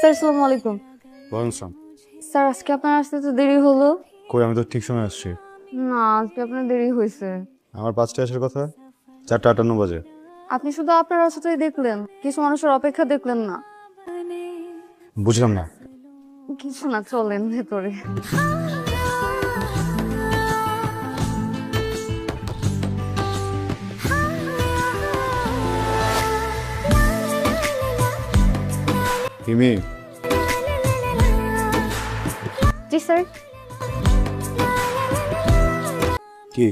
Sir আসসালামু আলাইকুম। বলুন আসসালাম স্যার আজকে আপনার আসতে তো দেরি হলো। কই আমি তো ঠিক সময় আসছি। না আজকে আপনার দেরি হয়েছে। আমার পাঁচটা আসার কথা? চারটা আটান্ন বাজে। আপনি শুধু আপনার রাস্তাটাই দেখলেন কিছু মানুষের অপেক্ষা দেখলেন না। বুঝলাম না। কিছু না চলেন ভেতরে। হিমি জি স্যার। কি?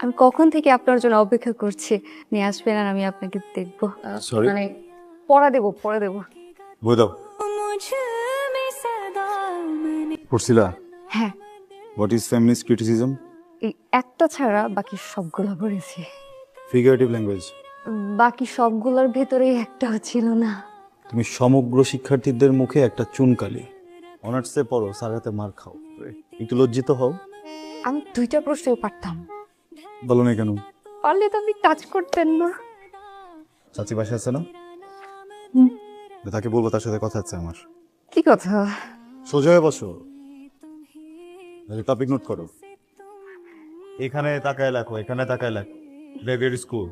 আমি কখন থেকে আপনার জন্য অপেক্ষা করছি? নিয়ে আসবেন আর আমি আপনাকে দেখব। সরি মানে পড়া দেবো পড়া দেবো। বই দাও। পড়ছিলা? হ্যাঁ। হোয়াট ইজ ফেমিনিস্ট ক্রিটিসিজম এই একটা ছাড়া বাকি সবগুলো পড়েছি। ফিগারেটিভ ল্যাঙ্গুয়েজ বাকি সবগুলোর ভেতরেই একটাও ছিল না। তুমি সমগ্র শিক্ষার্থীদের মুখে একটা চুনকালি। অনার্সে পড়ো স্যার হাতে মার খাও। একটু লজ্জিত হও। আমি দুইটা প্রশ্নই পারতাম। বলো না কেন? পারলে তো আপনি টাচ করতেন না। চাচি বাসা আছে না। তাকে বলব তার সাথে কথা আছে আমার। কি কথা? সোজা হয়ে বসো। টপিক নোট করো। এখানে তাকায় লেখো এখানে তাকায় লেখো। ব্রেভিয়ার স্কুল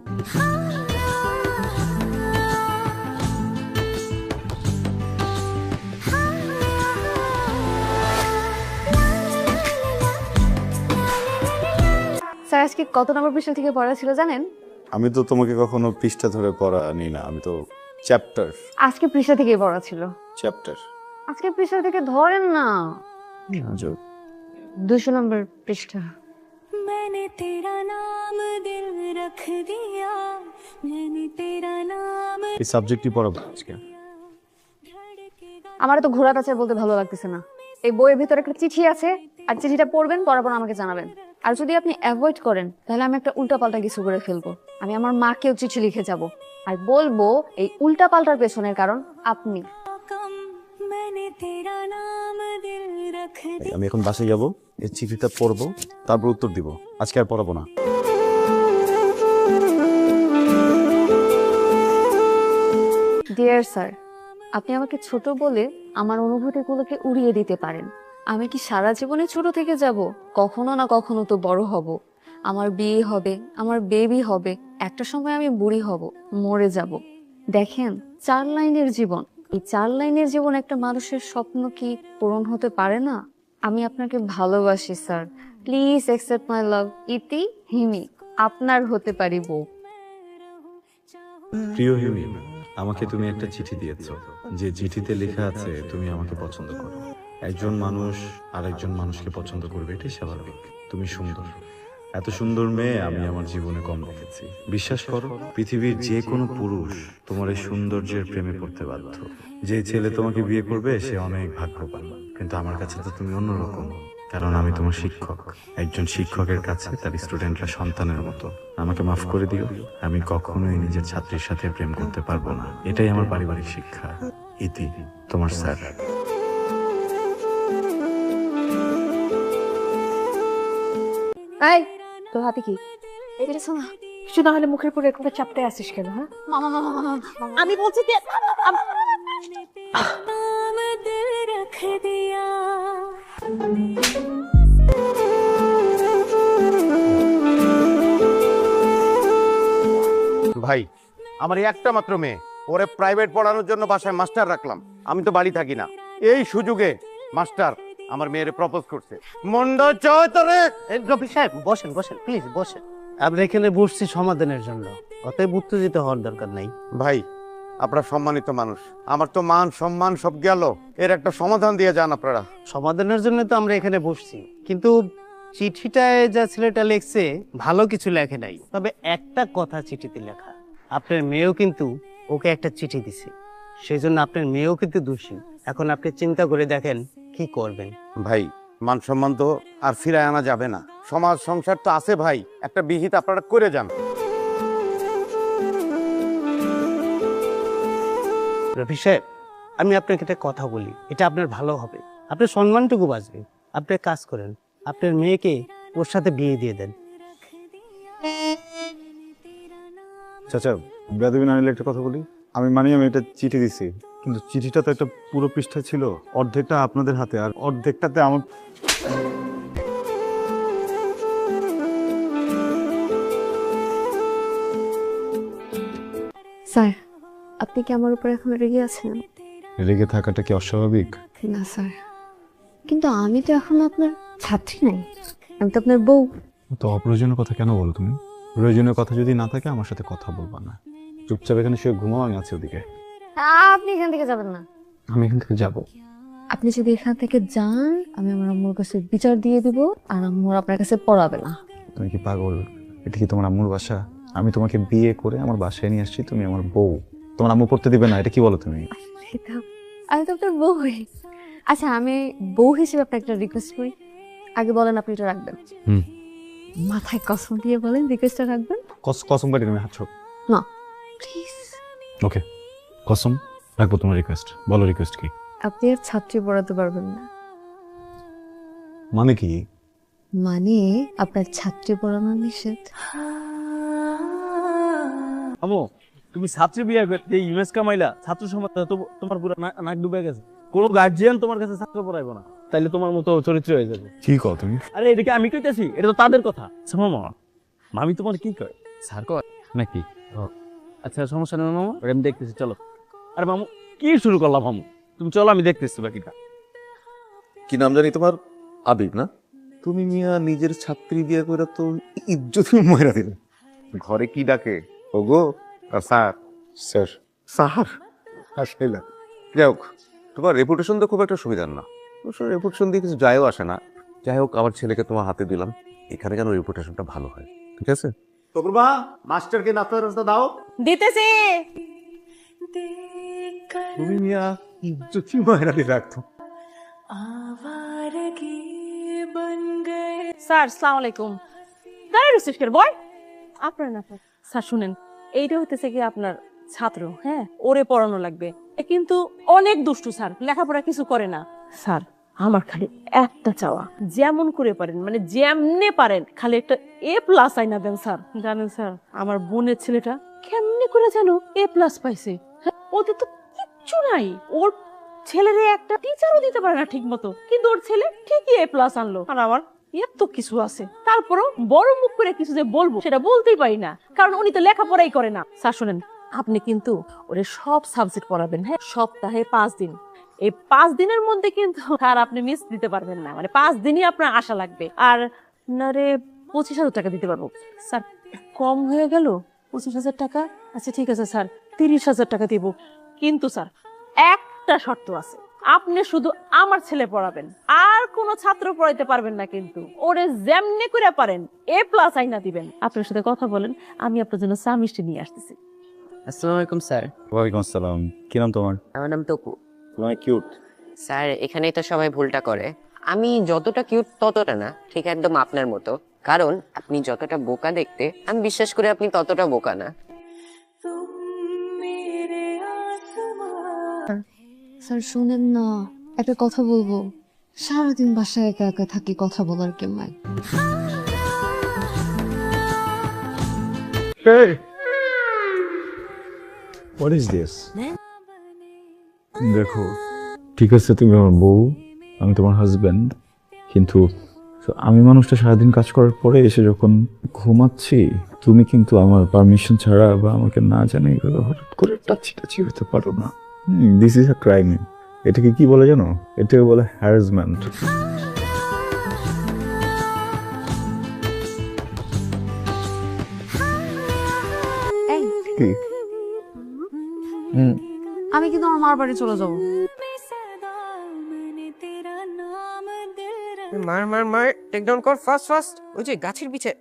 আজকে কত নম্বর পৃষ্ঠা থেকে পড়া ছিল জানেন আমি তো তোমাকে কখনো পৃষ্ঠা ধরে পড়া নি না আমি তো চ্যাপ্টার আজকে পৃষ্ঠা থেকেই পড়া ছিল চ্যাপ্টার আজকে পৃষ্ঠা থেকে ধরেন না দুশো নম্বর পৃষ্ঠা मैंने तेरा नाम दिल रख दिया मैंने तेरा नाम এই সাবজেক্টই পড়াবো আজকে আমার তো ঘোড়া পেঁচা বলতে ভালো লাগতেছে না এই বইয়ের ভিতরে একটা চিঠি আছে আর চিঠিটা পড়বেন পড়ার পর আমাকে জানাবেন আর যদি আপনি অ্যাভয়েড করেন তাহলে আমি একটা উল্টাপাল্টা কিছু করে ফেলব। আমি আমার মাকেও চিঠি লিখে যাব। আর বলব এই উল্টাপাল্টার পেছনের কারণ আপনি। আমি এখন বাসে যাব এই চিঠিটা পড়ব তারপর উত্তর দিব। আজকে আর পড়াবো না। ডিয়ার স্যার আপনি আমাকে ছোট বলে আমার অনুভূতিগুলোকে উড়িয়ে দিতে পারেন। আমি কি সারা জীবনে ছোট থেকে যাব? কখনো না কখনো তো বড় হব। আমার বিয়ে হবে, আমার বেবি হবে, একটা সময় আমি বুড়ি হব, মরে যাব। দেখেন, চার লাইনের জীবন। এই চার লাইনের জীবন একটা মানুষের স্বপ্ন কি পূরণ হতে পারে না? আমি আপনাকে ভালোবাসি, sir. Please accept my love ইতি হিমি। আপনার হতে পারি বউ। প্রিয় হিমি, আমাকে তুমি একটা চিঠি দিয়েছ। যে চিঠিতে লেখা আছে, তুমি আমাকে পছন্দ করো। একজন মানুষ আরেকজন মানুষকে পছন্দ করবে, এটাই স্বাভাবিক। তুমি সুন্দর। এত সুন্দর মেয়ে আমি আমার জীবনে কম দেখেছি। বিশ্বাস করো, পৃথিবীর যে কোনো পুরুষ তোমার এই সৌন্দর্যের প্রেমে পড়তে বাধ্য। যে ছেলে তোমাকে বিয়ে করবে, সে অনেক ভাগ্যবান। কিন্তু আমার কাছে তো তুমি অন্যরকম, কারণ আমি তোমার শিক্ষক। একজন শিক্ষকের কাছে তার স্টুডেন্টরা সন্তানের মতো। আমাকে মাফ করে দিও, আমি কখনোই নিজের ছাত্রীর সাথে প্রেম করতে পারব না। এটাই আমার পারিবারিক শিক্ষা। ইতি, তোমার স্যার। এই তোর হাতে কি? এটা শোনা কিছু না হলে মুখের উপর এরকম চাপতে আসিস কেন হ্যাঁ? মামা মামা মামা আমি বলছি যে ভাই আমার এই একটা মাত্র মেয়ে। ওরে প্রাইভেট পড়ানোর জন্য বাসায় মাস্টার রাখলাম। আমি তো বাড়ি থাকি না। এই সুযোগে মাস্টার আমার মেয়েরে প্রপোজ করছে। মন্ড চয় তোরে। সাহেব বসেন বসেন প্লিজ বসেন। আমরা এখানে বসছি সমাধানের জন্য। অতএব উত্তেজিত হওয়ার দরকার নাই। ভাই আপনারা সম্মানিত মানুষ। আমার তো মান সম্মান সব গেল। এর একটা সমাধান দিয়ে যান আপনারা। সমাধানের জন্য তো আমরা এখানে বসছি। কিন্তু চিঠিটায় যা ছেলেটা লিখছে ভালো কিছু লেখে নাই। তবে একটা কথা চিঠিতে লেখা। আপনার মেয়েও কিন্তু ওকে একটা চিঠি দিছে। সেই জন্য আপনার মেয়েও কিন্তু দোষী। এখন আপনি চিন্তা করে দেখেন কি করবেন? ভাই মান সম্মান তো আর ফিরায় আনা যাবে না। সমাজ সংসার তো আছে ভাই একটা বিহিত আপনারা করে যান। রফি সাহেব আমি আপনাকে একটা কথা বলি এটা আপনার ভালো হবে। আপনার সম্মানটুকু বাঁচবে আপনি এক কাজ করেন আপনার মেয়েকে ওর সাথে বিয়ে দিয়ে দেন। চাচা বেদবিন না নিলে একটা কথা বলি। আমি মানি আমি এটা চিঠি দিছি। কিন্তু চিঠিটা তো একটা পুরো পৃষ্ঠা ছিল। অর্ধেকটা আপনাদের হাতে আর অর্ধেকটাতে আমার স্যার আপনি কি আমার উপর এখন রেগে আছেন? রেগে থাকাটা কি অস্বাভাবিক? না স্যার। কিন্তু আমি তো এখন আপনার ছাত্রী নাই। আমি তো আপনার বউ। তো অপ্রয়োজনীয় কথা কেন বলো তুমি? প্রয়োজনীয় কথা যদি না থাকে আমার সাথে কথা বলবা না। চুপচাপ এখানে শুয়ে ঘুমাও আমি আছি ওদিকে। আপনি এখান থেকে যাবেন না। আমি এখান থেকে যাব। আপনি যদি এখান থেকে যান আমি আমার আম্মুর কাছে বিচার দিয়ে দিব আর আম্মুর আপনার কাছে পড়াবে না। তুমি কি পাগল? এটা কি তোমার আম্মুর বাসা? আমি তোমাকে বিয়ে করে আমার বাসায় নিয়ে আসছি তুমি আমার বউ। তোমার আম্মু পড়তে দিবে না এটা কি বলো তুমি? আমি তো আপনার বউ হই। আচ্ছা আমি বউ হিসেবে আপনার একটা রিকোয়েস্ট করি। আগে বলেন আপনি এটা রাখবেন। হুম। মাথায় কসম দিয়ে বলেন রিকোয়েস্টটা রাখবেন। কস- কসম কাটি তুমি হাত না। প্লিজ ওকে কসম রাখব তোমার রিকোয়েস্ট বলো রিকোয়েস্ট কি? আপনি আর ছাত্রী পড়াতে পারবেন না। মানে কি? মানে আপনার ছাত্রী পড়ানো নিষেধ। আমো তুমি ছাত্রী বিয়ে করতে ইমেজ কামাইলা ছাত্র সমাজ তো- তোমার পুরো নাক ডুবে গেছে। কোনো গার্জিয়ান তোমার কাছে ছাত্র পড়াইবো না। তাইলে তোমার মতো চরিত্র হয়ে যাবে। কি কও তুমি? আরে এটাকে আমি কইতেছি? এটা তো তাদের কথা। শোনো মামা মামি তোমার কি কয়? স্যার কয়? নাকি? আচ্ছা সমস্যা নেই মামা। আমি দেখতেছি চলো। আরে মামু কি শুরু করলাম মামু? তুমি চলো আমি দেখতেছি বাকিটা। কি নাম জানি তোমার? আবিব না? তুমি মিয়া নিজের ছাত্রী বিয়ে করে তো ইজ্জতই ময়রা দিলে। ঘরে কি ডাকে? ওগো স্যার। স্যার। স্যার? আসলে যাই হোক তোমার রেপুটেশন তো খুব একটা সুবিধার না। অবশ্য রেপুটেশন দিয়ে কিছু যায়ও আসে না। যাই হোক আমার ছেলেকে তোমার হাতে দিলাম। এখানে যেন রেপুটেশনটা ভালো হয় ঠিক আছে? তবুবা মাস্টারকে নাস্তা রাস্তা দাও। দিতেছি। তুমি মিয়া রাখতো স্যার সালাম আলাইকুম রসিফ বয় আপনার না স্যার শুনেন এইটা হইতেছে কি আপনার ছাত্র হ্যাঁ ওরে পড়ানো লাগবে কিন্তু অনেক দুষ্টু স্যার লেখাপড়া কিছু করে না স্যার আমার খালি একটা চাওয়া যেমন করে পারেন মানে যেমনে পারেন খালি একটা এ প্লাস আইনা দেন স্যার জানেন স্যার আমার বোনের ছেলেটা কেমনে করে জানো এ প্লাস পাইছে ওদের তো কিচ্ছু নাই। ওর ছেলেরে একটা টিচারও দিতে পারে না ঠিক মতো কিন্তু ওর ছেলে ঠিকই এ প্লাস আনলো। আর আমার এত কিছু আছে। তারপরও বড় মুখ করে কিছু যে বলব, সেটা বলতেই পারি না। কারণ উনি তো লেখাপড়াই করে না। স্যার, শোনেন, আপনি কিন্তু ওরে সব সাবজেক্ট পড়াবেন হ্যাঁ? সপ্তাহে পাঁচ দিন। এই পাঁচ দিনের মধ্যে কিন্তু আর আপনি মিস দিতে পারবেন না। মানে পাঁচ দিনই আপনার আশা লাগবে। আর নারে পঁচিশ হাজার টাকা দিতে পারব। স্যার, কম হয়ে গেল? পঁচিশ হাজার টাকা? আচ্ছা ঠিক আছে, স্যার। তিরিশ হাজার টাকা দিব। কিন্তু স্যার একটা শর্ত আছে। আপনি শুধু আমার ছেলে পড়াবেন আর কোনো ছাত্র পড়াইতে পারবেন না কিন্তু। ওরে যেমনি করে পারেন এ প্লাস আইনা দিবেন। আপনার সাথে কথা বলেন আমি আপনার জন্য চা মিষ্টি নিয়ে আসতেছি। আসসালামু আলাইকুম স্যার। ওয়ালাইকুম আসসালাম। কি নাম তোমার? আমার নাম তপু। তোমার কিউট স্যার এখানেই তো সবাই ভুলটা করে। আমি যতটা কিউট ততটা না ঠিক একদম আপনার মতো। কারণ আপনি যতটা বোকা দেখতে আমি বিশ্বাস করি আপনি ততটা বোকা না। স্যার। শুনেন না। একটা কথা বলব। সারাদিন বাসায় একা একা থাকি, কথা বলার কেউ নাই। দেখো, ঠিক আছে তুমি আমার বউ, আমি তোমার হাজবেন্ড কিন্তু আমি মানুষটা সারাদিন কাজ করার পরে এসে যখন ঘুমাচ্ছি, তুমি কিন্তু আমার পারমিশন ছাড়া বা আমাকে না জানে এভাবে হঠাৎ করে টাচি টাচি হতে পারো না। দিস ইজ আ ক্রাইম এটাকে কি বলে জানো? এটাকে বলে হ্যারাসমেন্ট hmm. আমি কিন্তু আমার মার বাড়ি চলে যাব। মার মার মার টেক ডাউন কর ফাস্ট ফাস্ট ওই যে গাছের পিছে।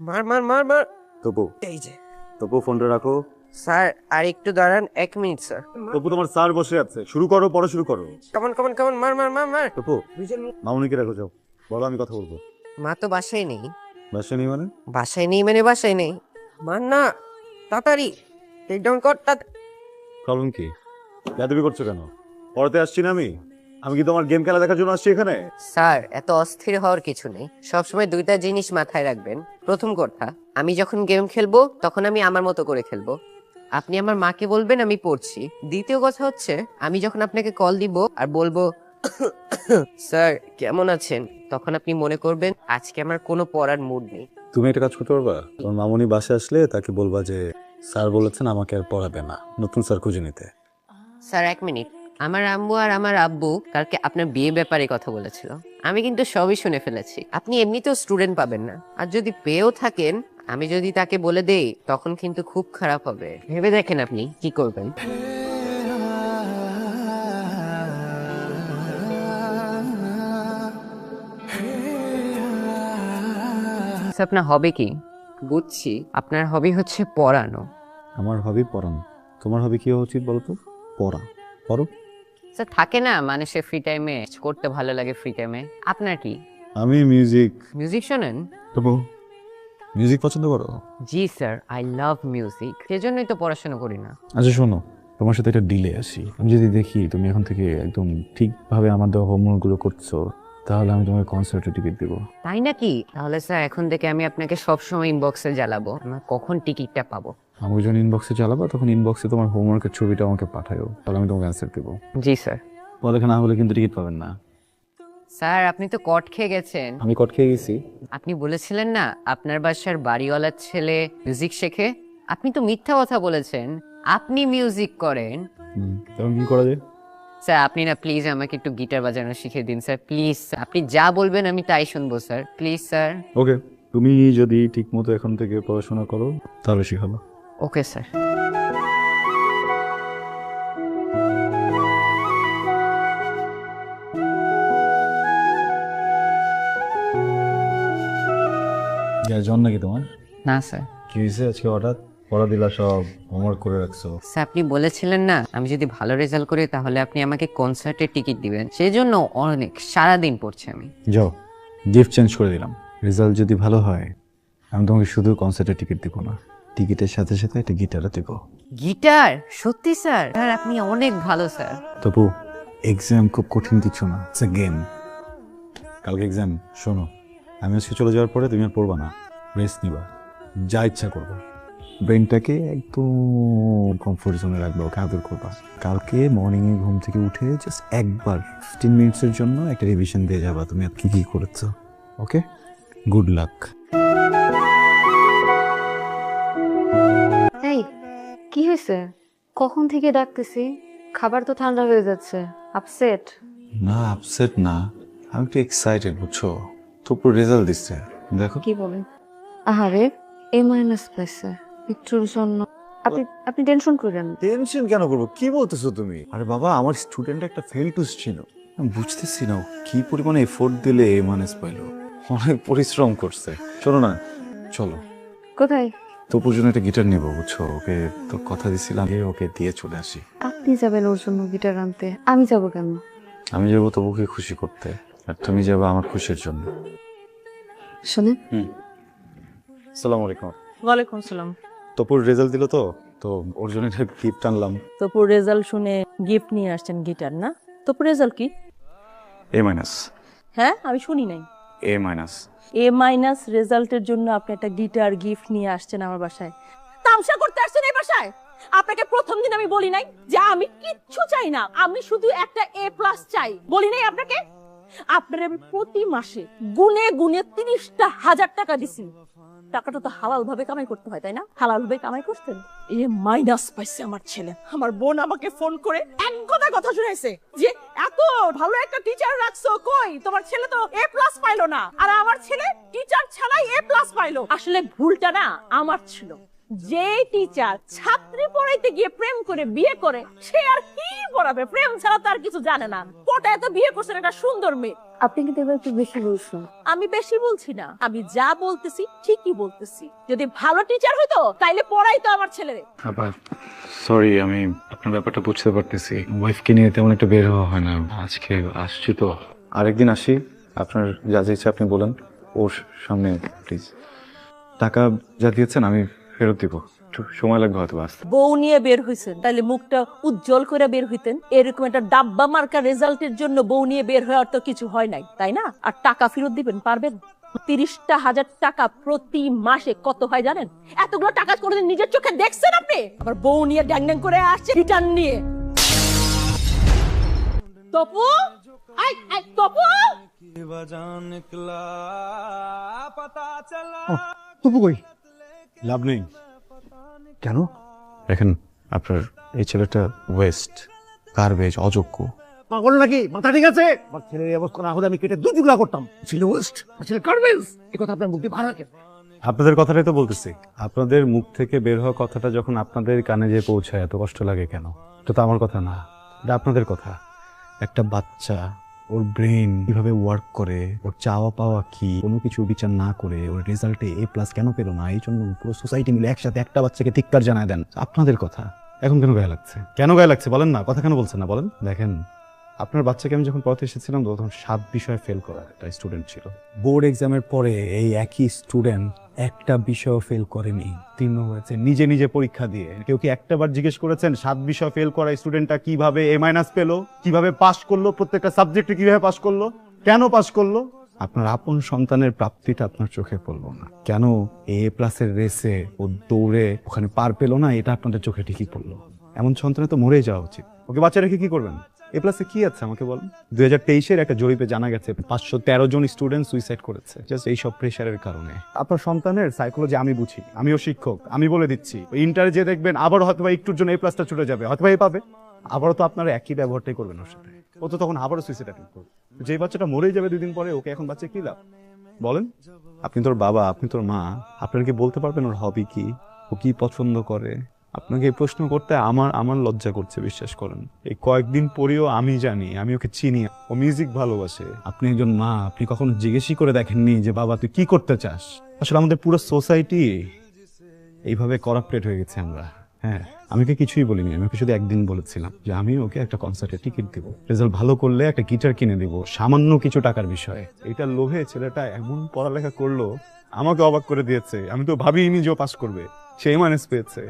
মার মার মার মার। তবু। এই যে। তবু ফোনটা রাখো। স্যার আর একটু দাঁড়ান এক মিনিট স্যার। তপু তোমার স্যার বসে আছে। শুরু করো পরে শুরু করো। কেমন কেমন কেমন? মার মার মার মার। তপু দুজন মামুনিকে রাখো যাও। বলো আমি কথা বলব। মা তো বাসায় নেই। বাসা নেই মানে? বাসায় নেই মানে বাসায় নেই। মার না তাড়াতাড়ি। টেক ডাউন কর তা প্রবলেম কি? যাদবি করছ কেন? পড়াতে আসছি না আমি? আমি কি তোমার গেম খেলা দেখার জন্য আসছি এখানে? স্যার এত অস্থির হওয়ার কিছু নেই। সবসময় দুইটা জিনিস মাথায় রাখবেন। প্রথম কথা আমি যখন গেম খেলব তখন আমি আমার মতো করে খেলব। আপনি আমার মাকে বলবেন আমি পড়ছি। দ্বিতীয় কথা হচ্ছে আমি যখন আপনাকে কল দিব আর বলব স্যার কেমন আছেন? তখন আপনি মনে করবেন আজকে আমার কোনো পড়ার মুড নেই। তুমি একটা কাজ করতে পারবা? তোমার মামনি বাসে আসলে তাকে বলবা যে স্যার বলেছেন আমাকে আর পড়াবে না। নতুন স্যার খুঁজে নিতে। স্যার এক মিনিট। আমার আম্মু আর আমার আব্বু কালকে আপনার বিয়ে ব্যাপারে কথা বলেছিল। আমি কিন্তু সবই শুনে ফেলেছি। আপনি এমনিতেও স্টুডেন্ট পাবেন না। আর যদি পেয়েও থাকেন আমি যদি তাকে বলে দেই তখন কিন্তু খুব খারাপ হবে। ভেবে দেখেন আপনি কি করবেন? আচ্ছা, আপনার হবে কি? বুঝছি আপনার হবি হচ্ছে পড়ানো। আমার হবি পড়ানো। তোমার হবি কি হওয়া উচিত বলো তো পড়া। পড়ো। স্যার থাকে না মানুষের ফ্রি টাইমে করতে ভালো লাগে ফ্রি টাইমে আপনার কি? আমি মিউজিক মিউজিক শোনেন তবু মিউজিক পছন্দ করো? জি স্যার আই লাভ মিউজিক সেজন্যই তো পড়াশোনা করি না। আচ্ছা শোনো তোমার সাথে একটা ডিলে আসি আমি যদি দেখি তুমি এখন থেকে একদম ঠিকভাবে আমার দেওয়া হোমওয়ার্কগুলো করছ তাহলে আমি তোমাকে কনসার্টে টিকিট দেবো। তাই নাকি? তাহলে স্যার এখন থেকে আমি আপনাকে সবসময় ইনবক্সে জ্বালাবো। আমরা কখন টিকিটটা পাবো? আমি যখন ইনবক্সে জ্বালাবো তখন ইনবক্সে তোমার হোমওয়ার্কের ছবিটা আমাকে পাঠাও তাহলে আমি তোমাকে অ্যান্সার দেবো। জি স্যার পড়ালেখা না হলে কিন্তু টিকিট পাবেন না। স্যার আপনি তো কট খেয়ে গেছেন। আমি কট খেয়ে গেছি। আপনি বলেছিলেন না আপনার বাসার বাড়িওয়ালার ছেলে মিউজিক শেখে? আপনি তো মিথ্যা কথা বলেছেন। আপনি মিউজিক করেন। তখন কি করা যায়? স্যার আপনি না প্লিজ আমাকে একটু গিটার বাজানো শিখিয়ে দিন স্যার। প্লিজ আপনি যা বলবেন আমি তাই শুনব স্যার। Please sir. ওকে তুমি যদি ঠিক মতো এখন থেকে পড়াশোনা করো তাহলে শিখাবো। Okay sir. জন নাকি তোমার? না স্যার। কি হয়েছে আজকে হঠাৎ? পড়া দিলা সব হোমওয়ার্ক করে রাখছো। স্যার আপনি বলেছিলেন না আমি যদি ভালো রেজাল্ট করি তাহলে আপনি আমাকে কনসার্টের টিকিট দিবেন। সেই জন্য অনেক সারাদিন পড়ছি আমি। যাও গিফট চেঞ্জ করে দিলাম। রেজাল্ট যদি ভালো হয় আমি তোমাকে শুধু কনসার্টের টিকিট দিব না টিকিটের সাথে সাথে একটা গিটারও দেবো। গিটার সত্যি স্যার? স্যার আপনি অনেক ভালো স্যার। তবু এক্সাম খুব কঠিন কিছু না ইটস এ গেম কালকে এক্সাম শোনো আমি আজকে চলে যাওয়ার পরে তুমি আর পড়বা না। রেস্ট নিবা যা ইচ্ছা করবা। ব্রেনটাকে একদম কমফোর্ট জোনে রাখবা ওকে আদর করবা। কালকে মর্নিংয়ে ঘুম থেকে উঠে জাস্ট একবার ফিফটিন মিনিটসের জন্য একটা রিভিশন দিয়ে যাবা তুমি আর কি কি করেছ ওকে গুড লাক এই কি হয়েছে? কখন থেকে ডাকতেছি? খাবার তো ঠান্ডা হয়ে যাচ্ছে আপসেট না আপসেট না। আমি একটু এক্সাইটেড বুঝছ? তোর রেজাল্ট দিচ্ছে। দেখো। কি বলেন? আহারে এ মাইনাস পাইছে। একটুর জন্য। আপনি আপনি টেনশন করেন। টেনশন কেন করব? কি বলতেছো তুমি? আরে বাবা আমার স্টুডেন্ট একটা ফেল টুস ছিল। আমি বুঝতেছি না ও কি পরিমাণে এফোর্ট দিলে এ মানেস পাইলো। অনেক পরিশ্রম করছে। চলো না চলো। কোথায়? তপুর জন্য একটা গিটার নেব বুঝছ? ওকে তো কথা দিছিলাম এ ওকে দিয়ে চলে আসি। আপনি যাবেন ওর জন্য গিটার আনতে। আমি যাব কেন? আমি যাব তবুকে খুশি করতে আর তুমি যাবে আমার খুশির জন্য। শোনেন। আসসালামু আলাইকুম। ওয়ালাইকুম সালাম তপুর রেজাল্ট দিল তো তো ওর জন্য একটা গিফট আনলাম। তোপুর রেজাল্ট শুনে গিফট নিয়ে আসছেন গিটার না? তোপুর রেজাল্ট কি? এ মাইনাস হ্যাঁ আমি শুনি নাই। এ মাইনাস এ মাইনাস রেজাল্টের জন্য আপনি একটা গিটার গিফট নিয়ে আসছেন আমার বাসায়। তামসা করতে আসছেন এই বাসায়? আপনাকে প্রথম দিন আমি বলি নাই যে আমি কিচ্ছু চাই না। আমি শুধু একটা এ প্লাস চাই। বলি নাই আপনাকে? আপনার আমি প্রতি মাসে গুনে গুনে তিরিশটা হাজার টাকা দিছি। টাকাটা তো হালাল ভাবে কামাই করতে হয়, তাই না? হালাল ভাবে কামাই করতেন। এ মাইনাস পাইছে আমার ছেলে। আমার বোন আমাকে ফোন করে এক কথা কথা শুনাইছে যে, এত ভালো একটা টিচার রাখছো কই? তোমার ছেলে তো এ প্লাস পাইলো না। আর আমার ছেলে টিচার ছাড়াই এ প্লাস পাইলো। আসলে ভুলটা না আমার ছিল। যে টিচার ছাত্রী পড়াইতে গিয়ে প্রেম করে বিয়ে করে সে আর কি পড়াবে? প্রেম ছাড়া তো আর কিছু জানে না। পটায় তো বিয়ে করছেন একটা সুন্দর মেয়ে? আপনি কিন্তু এবার একটু বেশি বলছেন। আমি বেশি বলছি না। আমি যা বলতেছি ঠিকই বলতেছি। যদি ভালো টিচার হইতো তাইলে পড়াই তো আমার ছেলে আবার সরি আমি আপনার ব্যাপারটা বুঝতে পারতেছি। ওয়াইফকে নিয়ে তেমন একটা বের হওয়া হয় না। আজকে আসছি তো। আরেকদিন আসি। আপনার যা যা ইচ্ছা আপনি বলেন। ওর সামনে প্লিজ টাকা যা দিয়েছেন আমি ফেরত দিব। একটু সময় লাগবে হয়তো আসতে। বউ নিয়ে বের হইছেন তাইলে মুখটা উজ্জ্বল করে বের হইতেন। এরকম একটা ডাব্বা মার্কা রেজাল্টের জন্য বউ নিয়ে বের হওয়ার তো কিছু হয় নাই তাই না? আর টাকা ফেরত দিবেন পারবেন? তিরিশটা হাজার টাকা প্রতি মাসে কত হয় জানেন? এতগুলো টাকা কোনোদিন নিজের চোখে দেখছেন আপনি? আবার বউ নিয়ে ড্যাং ড্যাং করে আসছে রিটার্ন নিয়ে। তপু? I I Tapu? তবু কই? লাভ নেই। কেন? দেখেন আপনার এই ছেলেটা ওয়েস্ট গার্বেজ অযোগ্য। পাগল নাকি? মাথা ঠিক আছে? আমার ছেলের অবস্থা না হলে আমি কেটে দু টুকরা করতাম। ছিল ওয়েস্ট ছেলে কার্বেজ এই কথা আপনার মুক্তি ভাড়া কেন? আপনাদের কথাটাই তো বলতেছি। আপনাদের মুখ থেকে বের হওয়া কথাটা যখন আপনাদের কানে যে পৌঁছায় এত কষ্ট লাগে কেন? এটা তো আমার কথা না এটা আপনাদের কথা। একটা বাচ্চা ওর ব্রেন কীভাবে ওয়ার্ক করে, ওর চাওয়া পাওয়া কি, কোনো কিছু বিচার না করে, ওর রেজাল্টে এ প্লাস কেন পেল না, এই জন্য পুরো সোসাইটি মিলে একসাথে একটা বাচ্চাকে ধিক্কার জানায় দেন। আপনাদের কথা। এখন কেন গায়ে লাগছে? কেন গায়ে লাগছে? বলেন না, কথা কেন বলছেন না? বলেন। দেখেন, আপনার বাচ্চাকে আমি যখন পড়াতে এসেছিলাম, তখন সাত বিষয়ে ফেল করা একটা স্টুডেন্ট ছিল। বোর্ড এক্সামের পরে এই একই স্টুডেন্ট একটা বিষয়ও ফেল করেনি। উত্তীর্ণ হয়েছে নিজে নিজে পরীক্ষা দিয়ে। কেউ কি একটা বার জিজ্ঞেস করেছেন, সাত বিষয় ফেল করা স্টুডেন্টটা কীভাবে এ মাইনাস পেল, কীভাবে পাশ করল, প্রত্যেকটা সাবজেক্টে কীভাবে পাশ করল, কেন পাশ করল? আপনার আপন সন্তানের প্রাপ্তিটা আপনার চোখে পড়ল না। কেন এ প্লাসের রেসে ও দৌড়ে ওখানে পার পেল না, এটা আপনাদের চোখে ঠিকই পড়ল। এমন সন্তানে তো মরেই যাওয়া উচিত। ওকে বাচ্চা রেখে কি করবেন? এ প্লাসে কি আছে আমাকে বল দুই হাজার তেইশের একটা জরিপে জানা গেছে পাঁচশো তেরো জন স্টুডেন্ট সুইসাইড করেছে। জাস্ট এইসব প্রেশারের কারণে। আপনার সন্তানের সাইকোলজি আমি বুঝি, আমিও শিক্ষক, আমি বলে দিচ্ছি। ইন্টারে যে দেখবেন আবার হয়তো একটুর জন্য এই প্লাসটা ছুটে যাবে হয়তো বা এ পাবে। আবারও তো আপনারা একই ব্যবহারটাই করবেন ওর সাথে। ও তো তখন আবারও সুইসাইড অ্যাটেম্প করবে। যে বাচ্চাটা মরেই যাবে দুদিন পরে, ওকে এখন বাচ্চা কি লাভ? বলেন। আপনি তোর বাবা, আপনি তোর মা, আপনারা কি বলতে পারবেন ওর হবি কি? ও কি পছন্দ করে? আপনাকে এই প্রশ্ন করতে আমার আমার লজ্জা করছে, বিশ্বাস করেন। এই কয়েকদিন পরেও আমি জানি, আমি ওকে চিনি, ও মিউজিক ভালোবাসে। আপনি একজন মা, আপনি কখনো জিজ্ঞেসই করে দেখেননি যে, বাবা, তুই কি করতে চাস? আসলে আমাদের পুরো সোসাইটি এইভাবে করাপ্টেড হয়ে গেছে আমরা। হ্যাঁ আমি ওকে কিছুই বলিনি, আমি ওকে শুধু একদিন বলেছিলাম যে, আমি ওকে একটা কনসার্টের টিকিট দিব। রেজাল্ট ভালো করলে একটা গিটার কিনে দিব, সামান্য কিছু টাকার বিষয়ে। এটা লোভে ছেলেটা এমন পড়ালেখা করল, আমাকে অবাক করে দিয়েছে। আমি তো ভাবিনি যে ও পাস করবে। সেই মাইনাস পেয়েছে।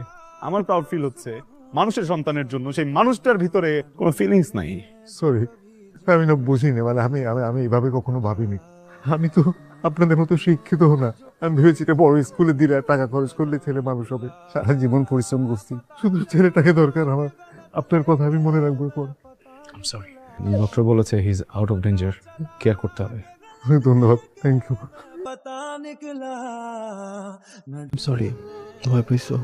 আমার প্রাউড ফিল হচ্ছে মানুষের সন্তানের জন্য। সেই মানুষটার ভিতরে কোনো ফিলিংস নাই। সরি আমি না বুঝিনি মানে আমি আমি আমি এইভাবে কখনো ভাবিনি। আমি তো আপনাদের মতো শিক্ষিত না। আমি ভেবেছি এটা বড় স্কুলে দিলে টাকা খরচ করলে ছেলে মানুষ হবে। সারা জীবন পরিশ্রম করছি। শুধু ছেলেটাকে দরকার আমার। আপনার কথা আমি মনে রাখব পর সরি ডক্টর বলেছে he is out of danger care করতে হবে। ধন্যবাদ। থ্যাংক ইউ সরি ভয় পাইছো